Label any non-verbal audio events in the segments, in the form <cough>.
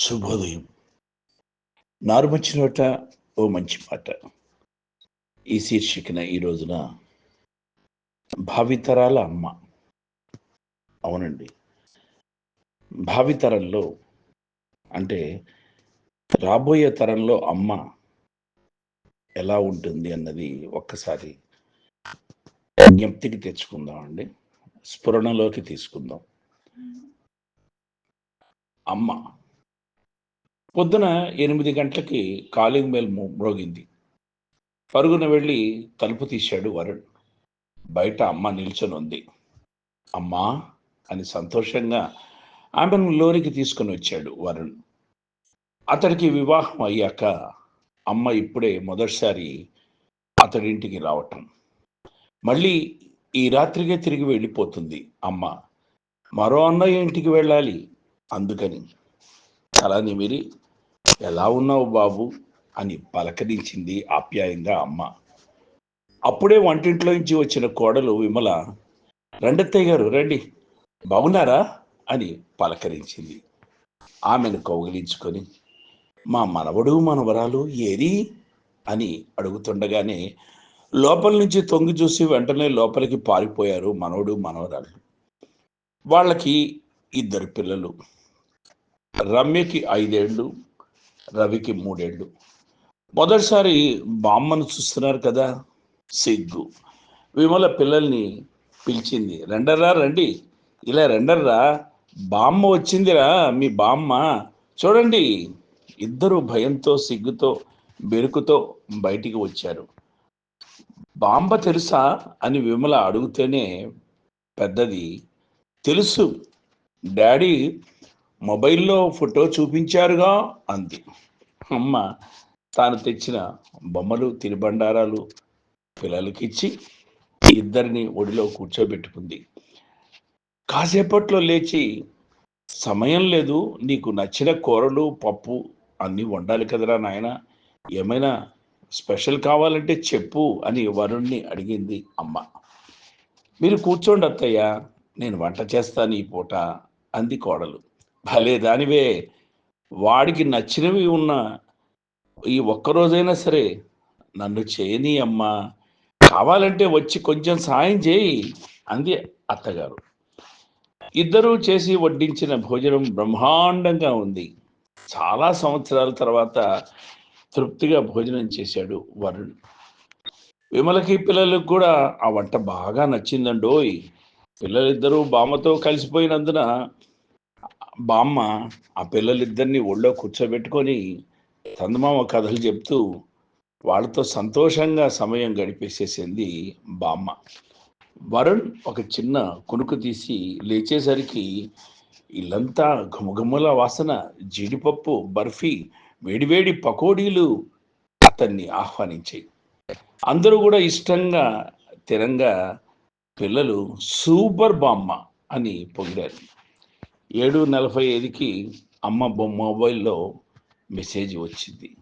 శుభోదయం. నారుమంచి నోట ఓ మంచి మాట ఈ శీర్షికన ఈ రోజున భావితరాల అమ్మ. అవునండి. భావితరంలో అంటే రాబోయే తరంలో అమ్మ ఎలా ఉంటుంది అన్నది ఒక్కసారి జ్ఞప్తికి తెచ్చుకుందాం అండి స్ఫురణలోకి తీసుకుందాం. అమ్మ. పొద్దున ఎనిమిది గంటలకి కాలింగ్ బెల్ మ్రోగింది పరుగున వెళ్ళి తలుపు తీశాడు వరుణ్. బయట అమ్మ నిల్చొని ఉంది అమ్మా అని సంతోషంగా ఆమెను లోనికి తీసుకొని వచ్చాడు వరుణ్. అతడికి వివాహం అయ్యాక అమ్మ ఇప్పుడే మొదటిసారి అతడింటికి రావటం. మళ్ళీ ఈ రాత్రికే తిరిగి వెళ్ళిపోతుంది అమ్మ. మరో అన్నయ్య ఇంటికి వెళ్ళాలి అందుకని. తల నిమిరి ఎలా ఉన్నావు బాబు? అని పలకరించింది ఆప్యాయంగా అమ్మ. అప్పుడే వంటింట్లో నుంచి వచ్చిన కోడలు విమల రెండత్తయ్య గారు రండి. బాగున్నారా? అని పలకరించింది. ఆమెను కౌగిలించుకొని మా మనవడు మనవరాలు ఏది? అని అడుగుతుండగానే లోపల నుంచి తొంగి చూసి వెంటనే లోపలికి పారిపోయారు మనవడు మనవరాలు వాళ్ళకి ఇద్దరు పిల్లలు. రమ్యకి ఐదేళ్ళు రవికి మూడేళ్ళు. మొదటిసారి బామ్మను చూస్తున్నారు కదా సిగ్గు. విమల పిల్లల్ని పిలిచింది రెండర్రా రండి. ఇలా రెండర్రా బామ్మ వచ్చిందిరా మీ బామ్మ. చూడండి ఇద్దరు భయంతో సిగ్గుతో బెరుకుతో బయటికి వచ్చారు. బాంబ తెలుసా? అని విమల అడుగుతేనే పెద్దది తెలుసు. డాడీ మొబైల్లో ఫోటో చూపించారుగా అంది. అమ్మ తాను తెచ్చిన బొమ్మలు తినుబండారాలు పిల్లలకిచ్చి ఇద్దరిని ఒడిలో కూర్చోబెట్టుకుంది. కాసేపట్లో లేచి సమయం లేదు నీకు నచ్చిన కూరలు పప్పు అన్నీ వండాలి కదరా నాయన ఏమైనా స్పెషల్ కావాలంటే చెప్పు అని వరుణ్ణి అడిగింది అమ్మ. మీరు కూర్చోండి అత్తయ్య నేను వంట చేస్తాను ఈ పూట అంది కోడలు. భలే దానివే. వాడికి నచ్చినవి ఉన్న ఈ ఒక్కరోజైనా సరే నన్ను చేయని అమ్మా. కావాలంటే వచ్చి కొంచెం సాయం చేయి అంది అత్తగారు. ఇద్దరూ చేసి వడ్డించిన భోజనం బ్రహ్మాండంగా ఉంది. చాలా సంవత్సరాల తర్వాత తృప్తిగా భోజనం చేశాడు వరుణ్. విమలకి పిల్లలకు కూడా ఆ వంట బాగా నచ్చిందండోయ్. పిల్లలిద్దరూ బామ్మతో కలిసిపోయినందున బామ్మ ఆ పిల్లలిద్దరిని ఒళ్ళో కూర్చోబెట్టుకొని చందమామ కథలు చెప్తూ వాళ్ళతో సంతోషంగా సమయం గడిపేసేసింది బామ్మ వరుణ్ ఒక చిన్న కునుకు తీసి లేచేసరికి ఇల్లంతా ఘుమఘుమల వాసన జీడిపప్పు బర్ఫీ వేడివేడి పకోడీలు అతన్ని ఆహ్వానించాయి. అందరూ కూడా ఇష్టంగా తిరంగా పిల్లలు సూపర్ బామ్మ అని పొగిడారు. ఏడు నలభై ఐదుకి అమ్మ బొమ్మ మొబైల్లో మెసేజ్ వచ్చింది.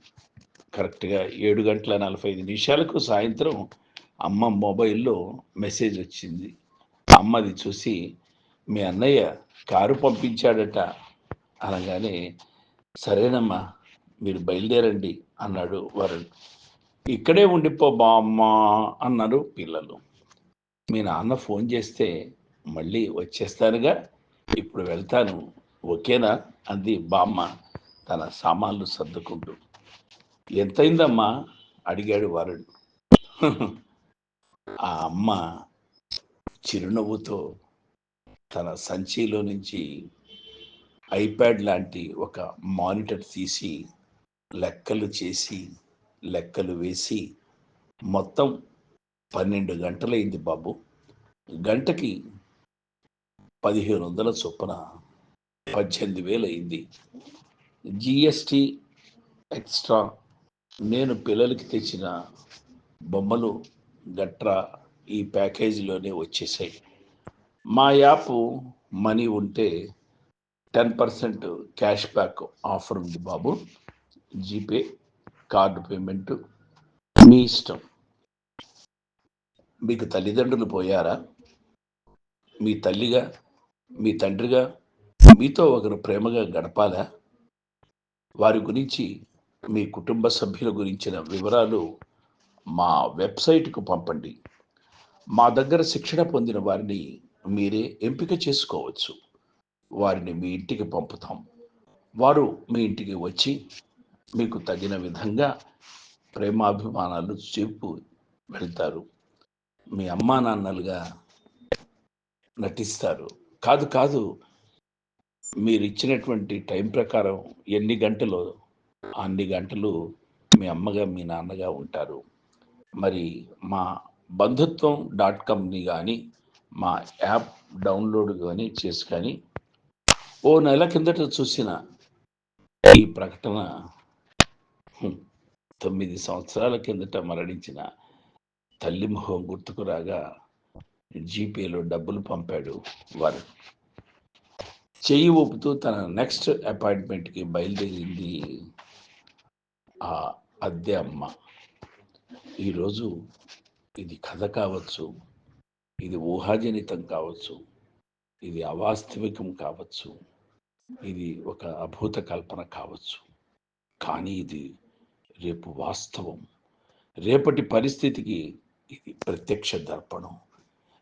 కరెక్ట్గా ఏడు గంటల నలభై ఐదు నిమిషాలకు సాయంత్రం అమ్మ మొబైల్లో మెసేజ్ వచ్చింది. అమ్మది చూసి మీ అన్నయ్య కారు పంపించాడట. అనగానే సరేనమ్మా మీరు బయలుదేరండి అన్నాడు వరుణ్. ఇక్కడే ఉండిపో బామ్మా అన్నారు పిల్లలు. మీ నాన్న ఫోన్ చేస్తే మళ్ళీ వచ్చేస్తానుగా? ఇప్పుడు వెళ్తాను. ఓకేనా? అంది బామ్మ తన సామాన్లు సర్దుకుంటూ. ఎంతైందమ్మా? అడిగాడు వారుడు. <laughs> ఆ అమ్మ చిరునవ్వుతో తన సంచిలో నుంచి ఐప్యాడ్ లాంటి ఒక మానిటర్ తీసి లెక్కలు చేసి లెక్కలు వేసి మొత్తం పన్నెండు గంటలైంది బాబు. గంటకి పదిహేను వందల చొప్పున పద్దెనిమిది వేలు అయింది జిఎస్టి ఎక్స్ట్రా నేను పిల్లలకి తెచ్చిన బొమ్మలు గట్రా ఈ ప్యాకేజీలోనే వచ్చేసాయి. మా యాప్ మనీ ఉంటే ten percent cash back offer ఉంది బాబు. జీపే కార్డు పేమెంట్ మీ ఇష్టం. మీకు తల్లిదండ్రులు పోయారా? మీ తల్లిగా మీ తండ్రిగా మీతో ఒకరు ప్రేమగా గడపాలా? వారి గురించి మీ కుటుంబ సభ్యుల గురించిన వివరాలు మా వెబ్సైట్కు పంపండి. మా దగ్గర శిక్షణ పొందిన వారిని మీరే ఎంపిక చేసుకోవచ్చు. వారిని మీ ఇంటికి పంపుతాం. వారు మీ ఇంటికి వచ్చి మీకు తగిన విధంగా ప్రేమాభిమానాలు చూపు వెళ్తారు. మీ అమ్మా నాన్నలుగా నటిస్తారు. కాదు కాదు. మీరు ఇచ్చినటువంటి టైం ప్రకారం ఎన్ని గంటలు అన్ని గంటలు మీ అమ్మగా మీ నాన్నగా ఉంటారు. మరి మా బంధుత్వం డాట్ కామ్ని కానీ మా యాప్ డౌన్లోడ్ కానీ చేసి కానీ ఓ నెల కిందట చూసిన ఈ ప్రకటన తొమ్మిది సంవత్సరాల కిందట మరణించిన తల్లి ముఖం గుర్తుకు రాగా జీపేలో డబ్బులు పంపాడు వారు. చెయ్యి ఊపుతూ తన నెక్స్ట్ అపాయింట్మెంట్కి బయలుదేరింది ఆ అద్దె అమ్మ. ఈరోజు ఇది కథ కావచ్చు ఇది ఊహాజనితం కావచ్చు ఇది అవాస్తవికం కావచ్చు ఇది ఒక అభూత కల్పన కావచ్చు. కానీ ఇది రేపు వాస్తవం. రేపటి పరిస్థితికి ఇది ప్రత్యక్ష దర్పణం.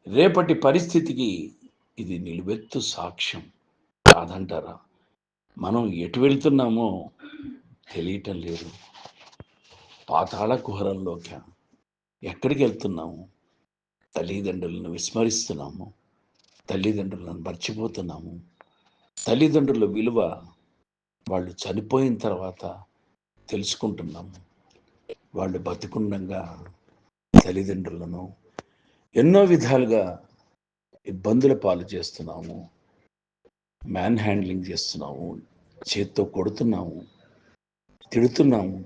రేపటి పరిస్థితికి ఇది నిలువెత్తు సాక్ష్యం కాదంటారా? మనం ఎటు వెళ్తున్నామో తెలియటం లేదు. పాతాళ కుహరంలోకి ఎక్కడికి వెళ్తున్నాము? తల్లిదండ్రులను విస్మరిస్తున్నాము. తల్లిదండ్రులను మర్చిపోతున్నాము. తల్లిదండ్రుల విలువ వాళ్ళు చనిపోయిన తర్వాత తెలుసుకుంటున్నాము. వాళ్ళు బతుకుండగా తల్లిదండ్రులను ఎన్నో విధాలుగా ఇబ్బందుల పాలు చేస్తున్నాము. మ్యాన్ హ్యాండ్లింగ్ చేస్తున్నాము. చేత్తో కొడుతున్నాము. తిడుతున్నాము.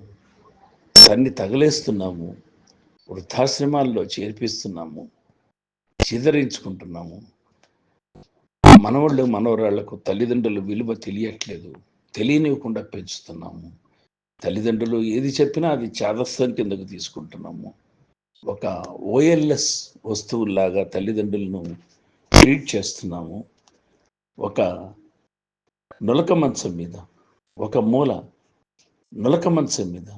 తన్ని తగలేస్తున్నాము. వృద్ధాశ్రమాల్లో చేర్పిస్తున్నాము. చిదరించుకుంటున్నాము. మనవాళ్ళు మనవరాళ్ళకు తల్లిదండ్రుల విలువ తెలియట్లేదు. తెలియనివ్వకుండా పెంచుతున్నాము. తల్లిదండ్రులు ఏది చెప్పినా అది చాదస్తం కిందకు తీసుకుంటున్నాము. ఒక ఓఎల్ఎస్ వస్తువులాగా తల్లిదండ్రులను ట్రీట్ చేస్తున్నాము. ఒక నులక మంచం మీద ఒక మూల నులక మంచం మీద.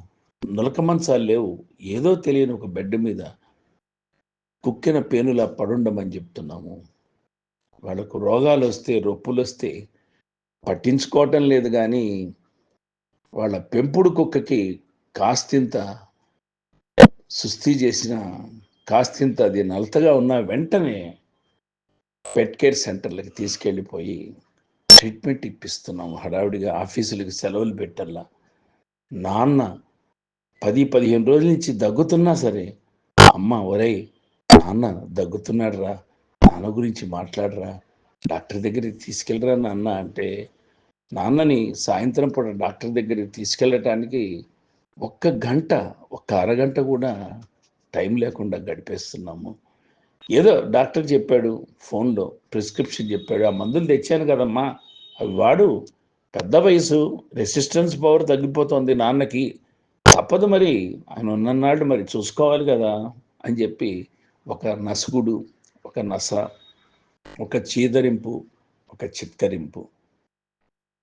నులక మంచాలు లేవు. ఏదో తెలియని ఒక బెడ్ మీద కుక్కిన పేనులా పడుండమని చెప్తున్నాము. వాళ్ళకు రోగాలు వస్తే రొప్పులు వస్తే పట్టించుకోవటం లేదు కానీ వాళ్ళ పెంపుడు కుక్కకి కాస్తింత సుస్థి చేసిన కాస్తింత అది నలతగా ఉన్న వెంటనే పెట్ కేర్ సెంటర్లకి తీసుకెళ్ళిపోయి ట్రీట్మెంట్ ఇప్పిస్తున్నాము. హడావిడిగా ఆఫీసులకు సెలవులు పెట్టల్లా నాన్న పది పదిహేను రోజుల నుంచి దగ్గుతున్నా సరే అమ్మ ఒరేయ్ నాన్న దగ్గుతున్నాడు రా నాన్న గురించి మాట్లాడరా డాక్టర్ దగ్గరికి తీసుకెళ్ళరా నాన్న అంటే నాన్నని సాయంత్రం పూట డాక్టర్ దగ్గరికి తీసుకెళ్ళటానికి ఒక్క గంట ఒక్క అరగంట కూడా టైం లేకుండా గడిపేస్తున్నాము. ఏదో డాక్టర్ చెప్పాడు ఫోన్లో ప్రిస్క్రిప్షన్ చెప్పాడు ఆ మందులు తెచ్చాను కదమ్మా అవి వాడు పెద్ద వయసు రెసిస్టెన్స్ పవర్ తగ్గిపోతుంది నాన్నకి తప్పదు మరి ఆయన ఉన్ననాడు మరి చూసుకోవాలి కదా అని చెప్పి ఒక నసుగుడు ఒక నస ఒక చీదరింపు ఒక చిత్కరింపు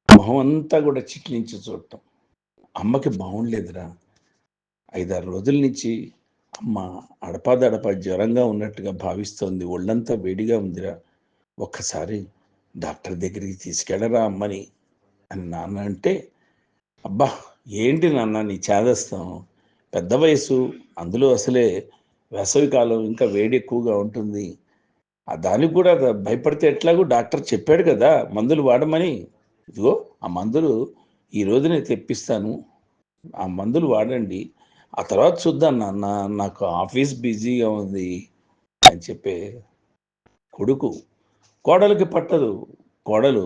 మొహం అంతా కూడా చిట్లించి చూడటం. అమ్మకి బాగుండలేదురా ఐదారు రోజుల నుంచి అమ్మ అడపాదడప జ్వరంగా ఉన్నట్టుగా భావిస్తోంది. ఒళ్ళంతా వేడిగా ఉందిరా. ఒక్కసారి డాక్టర్ దగ్గరికి తీసుకెళ్ళరా అమ్మని అని నాన్న అంటే అబ్బా ఏంటి నాన్న నీ చేదస్తాం? పెద్ద వయసు అందులో అసలే వేసవి కాలం ఇంకా వేడి ఎక్కువగా ఉంటుంది. దానికి కూడా భయపడితే ఎట్లాగో డాక్టర్ చెప్పాడు కదా మందులు వాడమని. ఇదిగో ఆ మందులు ఈ నేను తెప్పిస్తాను. ఆ మందులు వాడండి. ఆ తర్వాత చూద్దాం నాన్న నాకు ఆఫీస్ బిజీగా ఉంది అని చెప్పే కొడుకు కోడలికి పట్టదు. కోడలు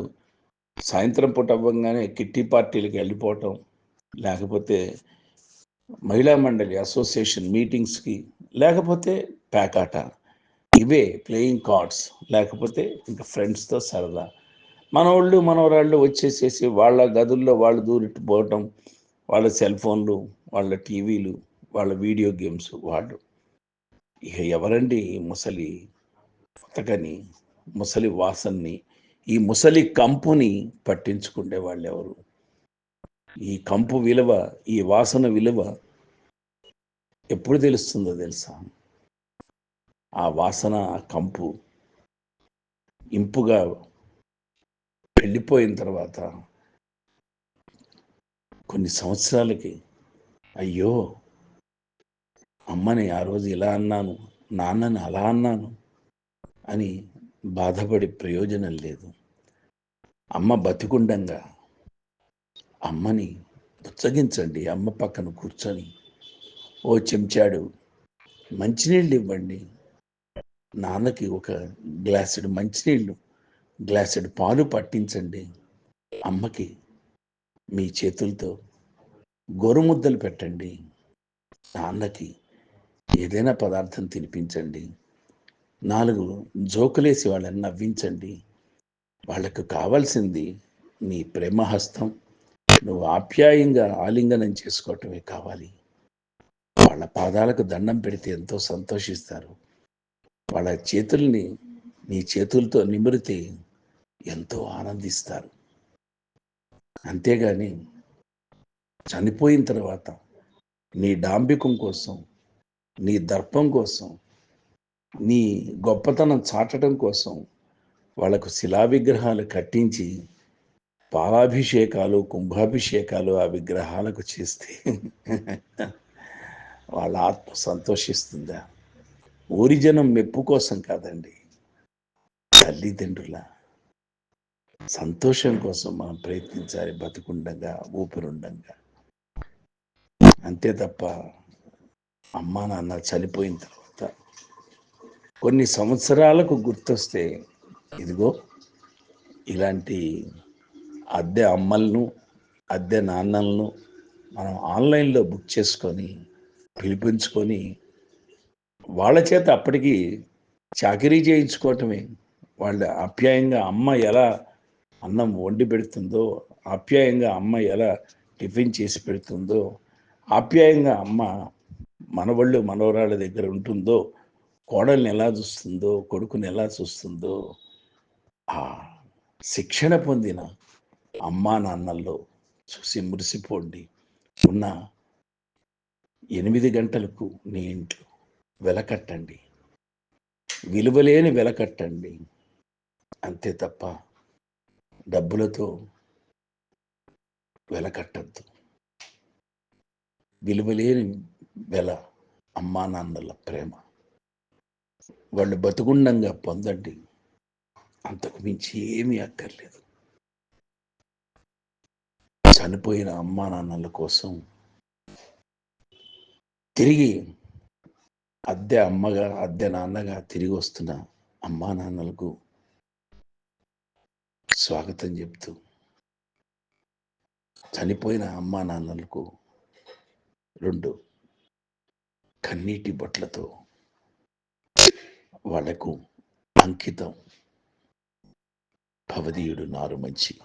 సాయంత్రం పూట అవ్వగానే కిట్టి పార్టీలకు వెళ్ళిపోవటం లేకపోతే మహిళా మండలి అసోసియేషన్ మీటింగ్స్కి లేకపోతే ప్యాకాట. ఇవే ప్లేయింగ్ కార్డ్స్ లేకపోతే ఇంకా ఫ్రెండ్స్తో సరదా. మనవాళ్ళు మనవరాళ్ళు వచ్చేసేసి వాళ్ళ గదుల్లో వాళ్ళు దూరిట్టు పోవటం వాళ్ళ సెల్ ఫోన్లు వాళ్ళ టీవీలు వాళ్ళ వీడియో గేమ్స్ వాళ్ళు. ఇక ఎవరండి ముసలి పుతకని ముసలి వాసన్ని ఈ ముసలి కంపుని పట్టించుకునే వాళ్ళు ఎవరు ఈ కంపు విలువ ఈ వాసన విలువ ఎప్పుడు తెలుస్తుందో తెలుసా? ఆ వాసన కంపు ఇంపుగా వెళ్ళిపోయిన తర్వాత కొన్ని సంవత్సరాలకి అయ్యో! అమ్మని ఆ రోజు ఇలా అన్నాను నాన్నని అలా అన్నాను అని బాధపడి ప్రయోజనం లేదు. అమ్మ బతికుండంగా అమ్మని ఉత్సగించండి అమ్మ పక్కన కూర్చొని ఓ చెంచాడు మంచినీళ్ళు ఇవ్వండి. నాన్నకి ఒక గ్లాసుడు మంచినీళ్ళు గ్లాసుడు పాలు పట్టించండి. అమ్మకి మీ చేతులతో గోరుముద్దలు పెట్టండి. నాన్నకి ఏదైనా పదార్థం తినిపించండి. నాలుగు జోకులేసి వాళ్ళని నవ్వించండి. వాళ్ళకు కావాల్సింది నీ ప్రేమహస్తం నువ్వు ఆప్యాయంగా ఆలింగనం చేసుకోవటమే కావాలి. వాళ్ళ పాదాలకు దండం పెడితే ఎంతో సంతోషిస్తారు. వాళ్ళ చేతుల్ని నీ చేతులతో నిమిరితే ఎంతో ఆనందిస్తారు. అంతేగాని చనిపోయిన తర్వాత నీ డాంబికం కోసం నీ దర్పం కోసం నీ గొప్పతనం చాటడం కోసం వాళ్ళకు శిలా విగ్రహాలు కట్టించి పాలాభిషేకాలు కుంభాభిషేకాలు ఆ విగ్రహాలకు చేస్తే వాళ్ళ ఆత్మ సంతోషిస్తుందా? ఊరి జనం మెప్పు కోసం కాదండి. తల్లిదండ్రుల సంతోషం కోసం మనం ప్రయత్నించాలి బతుకుండగా ఊపిరుండగా. అంతే తప్ప అమ్మా నాన్న చనిపోయిన తర్వాత కొన్ని సంవత్సరాలకు గుర్తొస్తే ఇదిగో ఇలాంటి అద్దె అమ్మలను అద్దె నాన్నలను మనం ఆన్లైన్లో బుక్ చేసుకొని పిలిపించుకొని వాళ్ళ చేత అప్పటికి చాకరీ చేయించుకోవటమే. వాళ్ళ ఆప్యాయంగా అమ్మ ఎలా అన్నం వండి పెడుతుందో ఆప్యాయంగా అమ్మ ఎలా టిఫిన్ చేసి పెడుతుందో ఆప్యాయంగా అమ్మ మనవళ్ళు మనవరాళ్ళ దగ్గర ఉంటుందో కోడల్ని ఎలా చూస్తుందో కొడుకుని ఎలా చూస్తుందో ఆ శిక్షణ పొందిన అమ్మా నాన్నల్లో చూసి మురిసిపోండి. ఉన్న ఎనిమిది గంటలకు నీ ఇంట్లో వెలకట్టండి. విలువలేని వెలకట్టండి. అంతే తప్ప డబ్బులతో వెల కట్టద్దు. విలువలేని వెల అమ్మా నాన్నల ప్రేమ. వాళ్ళు బతుకుండంగా పొందండి. అంతకు మించి ఏమీ అక్కర్లేదు. చనిపోయిన అమ్మా నాన్నల కోసం తిరిగి అద్దె అమ్మగా అద్దె నాన్నగా తిరిగి వస్తున్న అమ్మా నాన్నలకు స్వాగతం చెప్తూ. చనిపోయిన అమ్మా నాన్నలకు రెండు కన్నీటి బొట్లతో వాళ్ళకు అంకితం. భవదీయుడు నారు మంచి